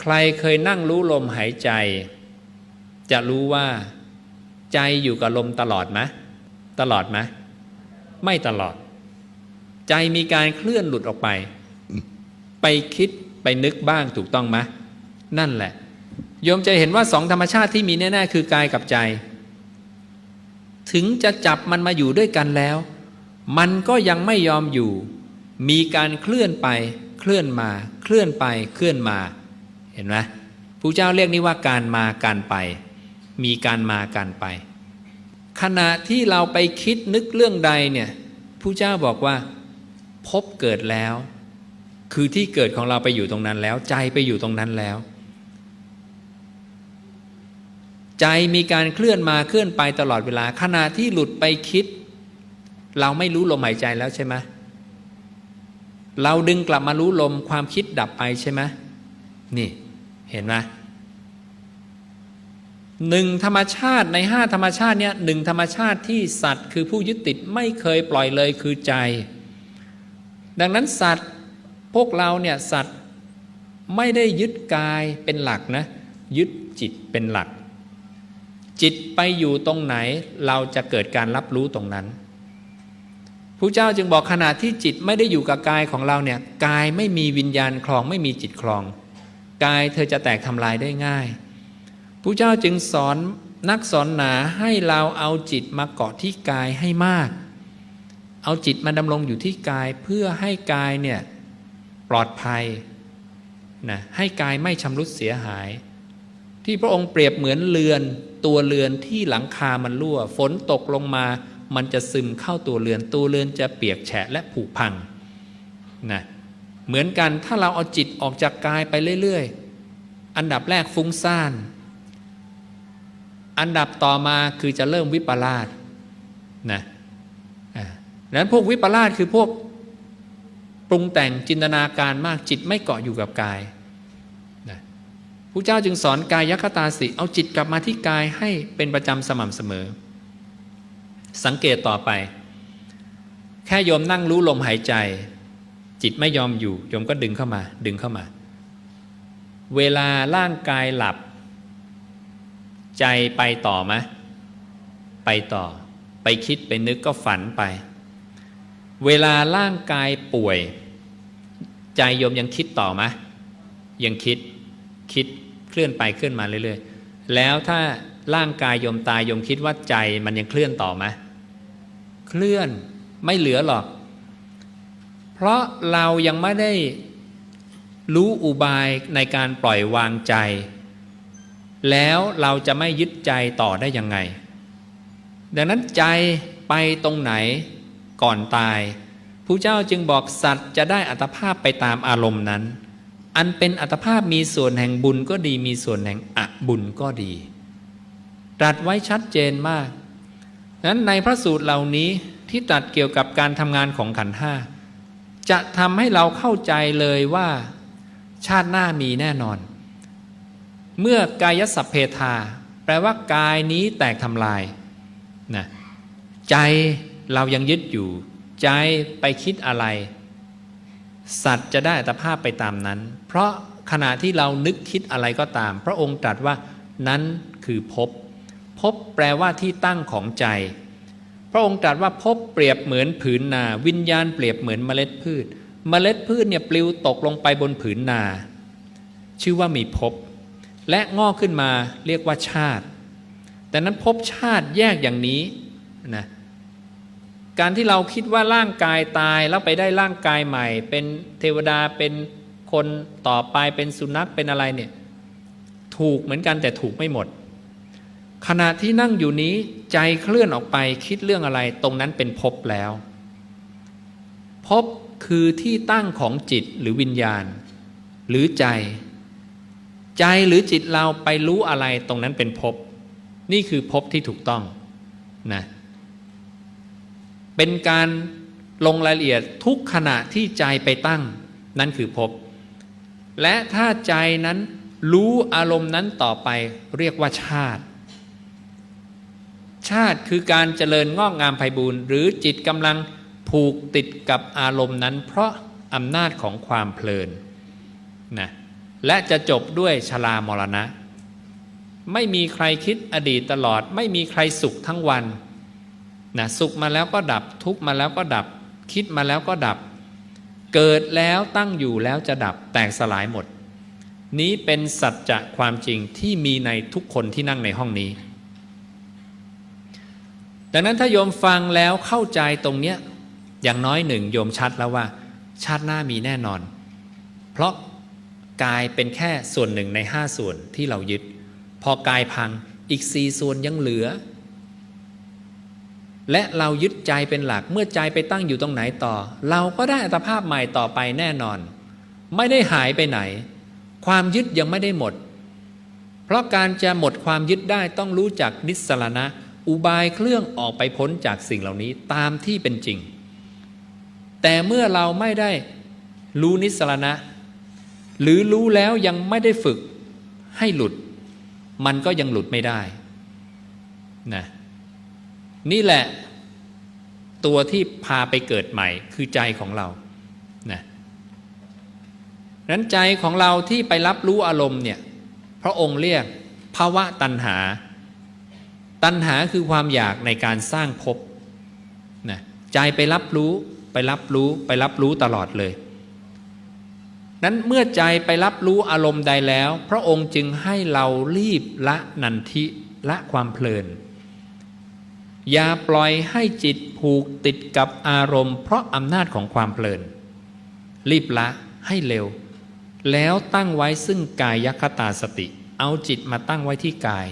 ใครเคยนั่งรู้ลมหายใจ จะรู้ว่า ใจอยู่กับลมตลอดไหมตลอดไหมไม่ตลอด ใจมีการเคลื่อนหลุดออกไป ไปคิดไปนึกบ้างถูกต้องไหมนั่นแหละ โยมจะเห็นว่าสองธรรมชาติที่มีแน่ๆคือกายกับใจ ถึงจะจับมันมาอยู่ด้วยกันแล้ว มันก็ยังไม่ยอมอยู่ มีการเคลื่อนไป เคลื่อนมา เคลื่อนไปเคลื่อนมา เห็นไหมพระเจ้าเรียกนี้ว่าการมาการไป มีการมาการไป ขณะที่เราไปคิดนึกเรื่องใดเนี่ยพระเจ้าบอกว่า พบเกิดแล้ว คือที่เกิดของเราไปอยู่ตรงนั้นแล้ว ใจไปอยู่ตรงนั้นแล้ว ใจมีการเคลื่อนมาเคลื่อนไปตลอดเวลา ขณะที่หลุดไปคิด เราไม่รู้ลมหายใจแล้วใช่ไหมเราดึงกลับมารู้ลมความคิดดับไปใช่ไหมนี่ เห็นไหมหนึ่งธรรมชาติในห้าธรรมชาติเนี่ยหนึ่งธรรมชาติที่สัตว์ คือผู้ยึดติดไม่เคยปล่อยเลยคือใจ ดังนั้นสัตว์พวกเราเนี่ยสัตว์ไม่ได้ยึดกายเป็นหลักนะยึดจิตเป็นหลัก จิตไปอยู่ตรงไหนเราจะเกิดการรับรู้ตรงนั้นพระเจ้าจึงบอกขณะที่จิตไม่ได้อยู่กับกายของเราเนี่ยกายไม่มีวิญญาณคลองไม่มีจิตคลอง กายเธอจะแตกทำลายได้ง่ายพระเจ้าจึงสอนนักสอนหนาให้เราเอาจิตมาเกาะที่กายให้มาก เอาจิตมาดำรงอยู่ที่กายเพื่อให้กายเนี่ยปลอดภัยนะให้กายไม่ชำรุดเสียหาย ที่พระองค์เปรียบเหมือนเรือนตัวเรือนที่หลังคามันรั่ว ฝนตกลงมา มันจะซึมเข้าตัวเรือน ตัวเรือนจะเปียกแฉะและผุพังนะ เหมือนกันถ้าเราเอาจิตออกจากกายไปเรื่อยๆ อันดับแรกฟุ้งซ่าน อันดับต่อมาคือจะเริ่มวิปลาสนะดังนั้นพวกวิปลาสคือพวกปรุงแต่งจินตนาการมากจิตไม่เกาะอยู่กับกายนะพระเจ้าจึงสอนกายยคตาสิเอาจิตกลับมาที่กายให้เป็นประจำสม่ำเสมอ สังเกตต่อไป แค่โยมนั่งรู้ลมหายใจ จิตไม่ยอมอยู่โยมก็ดึงเข้ามา ดึงเข้ามา เวลาร่างกายหลับ ใจไปต่อไหมไปต่อ ไปคิดไปนึกก็ฝันไป เวลาร่างกายป่วย ใจโยมยังคิดต่อไหมยังคิดคิดเคลื่อนไปเคลื่อนมาเรื่อยๆ แล้วถ้าร่างกายโยมตายโยมคิดว่าใจมันยังเคลื่อนต่อไหมเคลื่อนไม่เหลือหรอก เพราะเรายังไม่ได้รู้อุบายในการปล่อยวางใจ แล้วเราจะไม่ยึดใจต่อได้ยังไง ดังนั้นใจไปตรงไหนก่อนตายผู้เจ้าจึงบอกสัตว์จะได้อัตภาพไปตามอารมณ์นั้น อันเป็นอัตภาพมีส่วนแห่งบุญก็ดีมีส่วนแห่งอบุญก็ดีตรัสไว้ชัดเจนมากนั้นในพระสูตรเหล่านี้ที่ตรัสเกี่ยวกับการทำงานของขันธ์ห้า จะทำให้เราเข้าใจเลยว่าชาติหน้ามีแน่นอน เมื่อกายสัพเพทา แปลว่ากายนี้แตกทำลายนะใจเรายังยึดอยู่ ใจไปคิดอะไร สัตว์จะได้อัตภาพไปตามนั้น เพราะขณะที่เรานึกคิดอะไรก็ตาม พระองค์ตรัสว่านั้นคือภพภพแปลว่าที่ตั้งของใจ พระองค์ตรัสว่าภพเปรียบเหมือนผืนนา วิญญาณเปรียบเหมือนเมล็ดพืช เมล็ดพืชเนี่ยปลิวตกลงไปบนผืนนา ชื่อว่ามีภพและงอกขึ้นมาเรียกว่าชาติ แต่นั้นภพชาติแยกอย่างนี้นะการที่เราคิดว่าร่างกายตายแล้วไปได้ร่างกายใหม่ เป็นเทวดาเป็นคนต่อไปเป็นสุนัขเป็นอะไรเนี่ยถูกเหมือนกันแต่ถูกไม่หมด ขณะที่นั่งอยู่นี้ใจเคลื่อนออกไปคิดเรื่องอะไร ตรงนั้นเป็นภพแล้วภพคือที่ตั้งของจิตหรือวิญญาณ หรือใจ ใจหรือจิตเราไปรู้อะไรตรงนั้นเป็นภพนี่คือภพที่ถูกต้องนะเป็นการลงรายละเอียดทุกขณะที่ใจไปตั้ง นั่นคือภพและถ้าใจนั้นรู้อารมณ์นั้นต่อไปเรียกว่าชาติ ชาติคือการเจริญงอกงามไพบูรณ์หรือจิตกำลังผูกติดกับอารมณ์นั้น เพราะอำนาจของความเพลินนะและจะจบด้วยชรามรณะ ไม่มีใครคิดอดีตตลอด ไม่มีใครสุขทั้งวันนะสุขมาแล้วก็ดับ ทุกมาแล้วก็ดับ คิดมาแล้วก็ดับ เกิดแล้วตั้งอยู่แล้วจะดับแตกสลายหมด นี้เป็นสัจจะความจริงที่มีในทุกคนที่นั่งในห้องนี้ ดังนั้นถ้าโยมฟังแล้วเข้าใจตรงเนี้ยอย่างน้อยหนึ่งโยมชัดแล้วว่า ชาติหน้ามีแน่นอน เพราะกายเป็นแค่ส่วนหนึ่งในห้าส่วนที่เรายึด พอกายพังอีกสี่ส่วนยังเหลือ และเรายึดใจเป็นหลักเมื่อใจไปตั้งอยู่ตรงไหนต่อ เราก็ได้อัตภาพใหม่ต่อไปแน่นอน ไม่ได้หายไปไหน ความยึดยังไม่ได้หมด เพราะการจะหมดความยึดได้ต้องรู้จักนิสรณะ อุบายเครื่องออกไปพ้นจากสิ่งเหล่านี้ตามที่เป็นจริง แต่เมื่อเราไม่ได้รู้นิสรณะ หรือรู้แล้วยังไม่ได้ฝึกให้หลุด มันก็ยังหลุดไม่ได้นะนี่แหละตัวที่พาไปเกิดใหม่คือใจของเรานะนั้นใจของเราที่ไปรับรู้อารมณ์เนี่ยพระองค์เรียกภาวะตัณหา ตัณหาคือความอยากในการสร้างภพนะใจไปรับรู้ไปรับรู้ไปรับรู้ตลอดเลย นั้นเมื่อใจไปรับรู้อารมณ์ใดแล้ว พระองค์จึงให้เรารีบละนันทิละความเพลิน อย่าปล่อยให้จิตผูกติดกับอารมณ์ เพราะอำนาจของความเพลิน รีบละให้เร็ว แล้วตั้งไว้ซึ่งกายคตาสติ เอาจิตมาตั้งไว้ที่กาย